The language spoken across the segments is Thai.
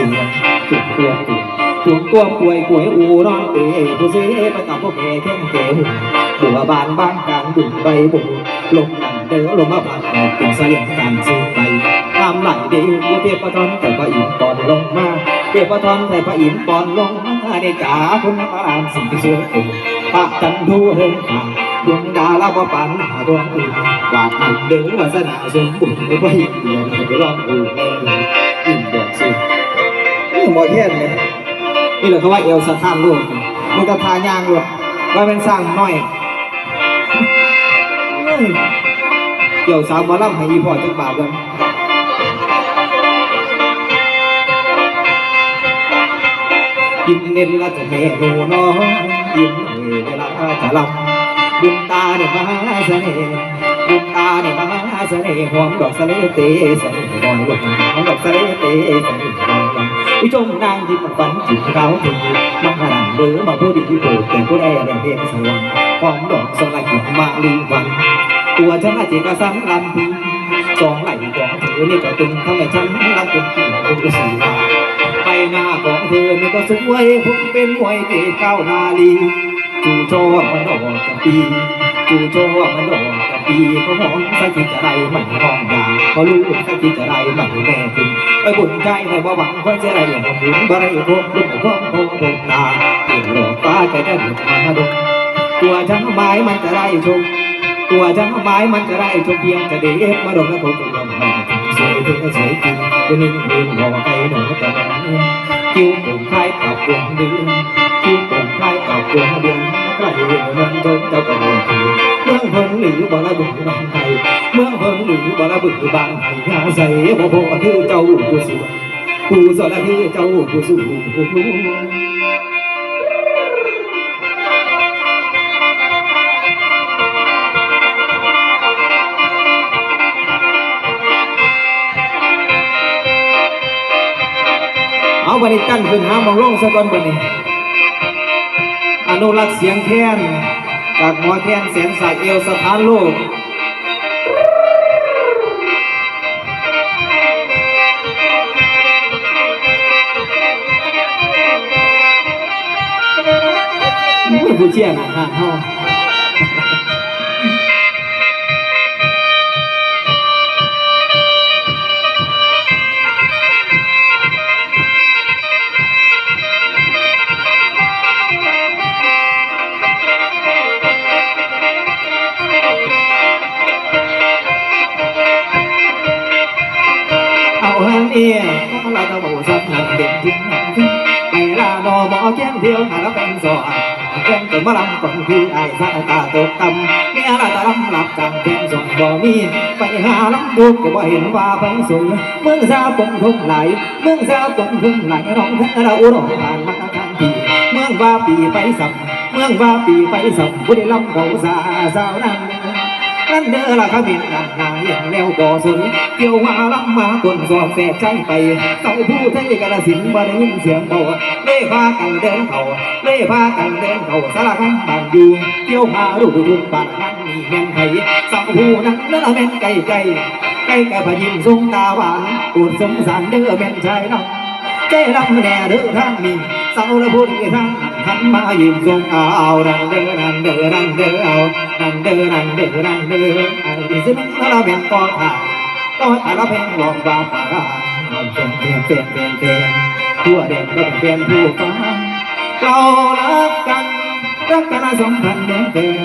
สวยถูกตัวป่วยถูกตัวป่วยป่วยอูนอนเปผู้เสียไปกับพวกเอแข้งเกวบัวบานบ้านกลางดุ่มใบบุกลมนั่งเดินลมมาพัดออกเป็นเสียงการซื้อไปตามไหลเดียวเทียบปะทอนแต่พระอินทร์ปอนลงมาเทียบปะทอนแต่พระอินทร์ปอนลงมาในจ๋าคุณพระรามสิ่งที่สวยเป็นพระจันทูเฮิงขาดวงดาวลาบปานหาดวงอื่นวาดหนึ่งเดินวาสนาสมบูรณ์ไปเดียวไปร้องอูแหมอแค่นเลยนี่แหละเขาว่าเอวสะท้านโลกมันก็ทายางเลยว่าเป็นสร้างน้อยเกี่ยวสาวหมอลำให้อีพอจักบาทกันกินเน้นละจะแม่หูน้องยิ้มเวลาจะลำบุญตาเนี่ยมาเสน่ห์บุญตาเนี่ยมาเสน่ห์หอมดอกสะเลเตะใส่ดอยลงหอมดอกสะเลเตะใส่ดอยลง ผู้ชมนางยิ้มฝันจิตเขาทีมาหลังเบอมาผู้ดีโปรดแต่ผู้ใดแดงเพียงสวรรค์หอมดอกสลายกินมาลีวัน ตัวฉันอาจจะสันลำพึงสองไหล่ของเธอนี่ก็ตึงทำให้ฉันรักจนกินคุณก็สีใบหน้าของเธอนี่ก็สวยผมเป็นมวยเตะเก้านาลีจู่โจมมันดอกกับปีจู่โจมมันดอก ปีเขาหอมสักทีจะได้ไม่ห้องยาเขารู้สักทีจะได้ไม่แม่คุณไปบุญใจในบ่หวังคนเสียอะไรอย่างบุญบ่ได้พบลูกพ่อพ่อดงตาเปลี่ยนโลกฟ้าใจได้หยุดมาดงตัวฉันหมายมันจะได้ชมตัวฉันหมายมันจะได้ชมเพียงแต่เด็กมาดมและโทษตัวมันสวยเธอสวยจริงเป็นนิ่งเรียนรอไกลหนูตะวันคิ้วปุ่มคล้ายกับดวงเดือนคิ้วปุ่มคล้ายกับดวงเดือนใกล้เมืองจนเจ้าก็เมืองคือเมืองเพิ่ง หรือบ่ละบึงบางไทยเมืองเพิ่งหรือบ่ละบึงบางไทยยาใส่บ่พอคือเจ้าผู้สวยผู้สวยละคือเจ้าผู้สูงเอาบันนี้กั้นขึ้นหามองลงซะก่อนบันนี้อนุรักษ์เสียงแค้น จากหมอแค้นแสนสายเอวสถานโลกผู้เชี่ยหนาหาเฮา เอาหันเอียเราจะบอกสักหนักเด็กทิ้งไปลาดอหมอแค้นเที่ยวหาแล้วเป็นสอนแค้นจนมาลำก่อนคือไอ้สายตาตกต่ำเมียเราจะลำหลับจังแค้นส่งบ่มีไปหาลำบุกก็บ่เห็นว่าไปสวยเมืองสาวปงทุ่งไหลเมืองสาวปงทุ่งไหลร้องทั้งเราร้องผ่านมาทางปีเมืองว่าปีไปสับเมืองว่าปีไปสับบุรีลำเขาสาสาวนั้น นั่นเด้อละขมิ้นานายอย่างแล้วบ่สนเกี่ยวมาลำมาคนสอบแสบใจไปเสาผู้ไทยกระสินบ่ได้ยินเสียงบ่เล่พากันเดินเขาเล่พากันเดินเขาสารคำบานอยู่เกี่ยวมาลูกทุ่งบานนั้นมีแม่นไทยเสาผู้นั้นเด้อแม่นไก่ไก่ไก่แก่พยิมทรงตาหวานปวดสงสารเด้อแม่นชายน้องใจลำแน่เด้อท่านมีเสาละพุ่นทางหันมายิ้มทรงเอาดันเด้อดันเด้อดันเด้อเอาดันเด้อดันเด้าดิสิมันละเต่อทางต่อทางละเพลงลองบาปาราเป็นเพียนเพียนเพียนเพียนทั่วเด่นก็เป็นเพียนผู้ฟัง เรารักกันรักกันสมพันธ์เหมือนเป็น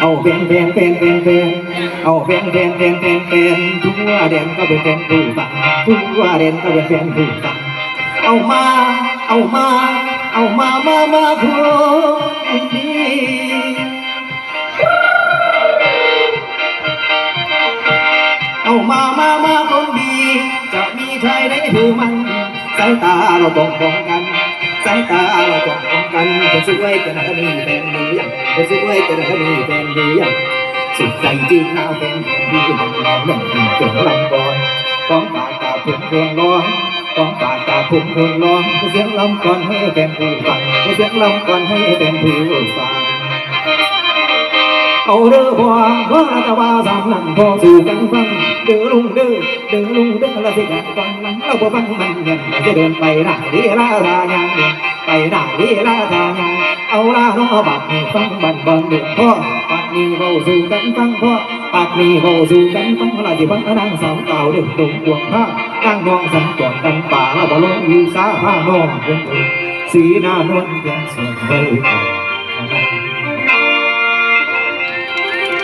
เอาเป็นเป็นเป็นเป็นเป็นเอาเป็นเป็นเป็นเป็นเป็นทั่วเด่นก็เป็นเป็นผู้ฟังทั่วเด่นก็เป็นเป็นผู้ฟังเอา มามามาคนดีเอามามามาคนดี จะมีใครได้ถือมัน สายตาเราต้องป้องกัน สายตาเราต้องป้องกันคนสวยจะน่ามีแฟนหรือยังคนสวยจะน่ามีแฟนหรือยังสุดใจจริงน่าเป็นดีหนึ่งเราหนึ่งจงลำก่อนต้องฝากตาเพุ่งพวงร้อง ต้องฝากตาพุ่งพวงร้องเสียงลำก่อนให้เป็นผู้ฟังเสียงลำก่อนให้เป็นผู้ฟังเอาเด้อพอพอละตะว่าสามนั่นพอสู่กันฟังเด้อลุงเด้อเด้อลุงเด้อละสิกันฟังมันเราบ่ฟังมันเงินจะเดินไปหน้าดีลาทายางไปหน้าดีลาทายางเอาลาน้อบัดนี้ฟังบันบอนเด้อพ่อปากนี้เบาสู่กันฟังพ่อปากนี้เบาสู่กันฟังละสิฟังนางสาวเก่าเด้อดงบวงผ้านางน้องสันจอด กันป่าละบ่ลงอีสาผ้าน้องเพิ่นสีหน้านวลยังสวยเบ้ย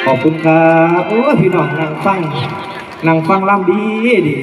ขอบคุณครับ โอ้พี่น้องนั่งฟังนั่งฟังลำดีดี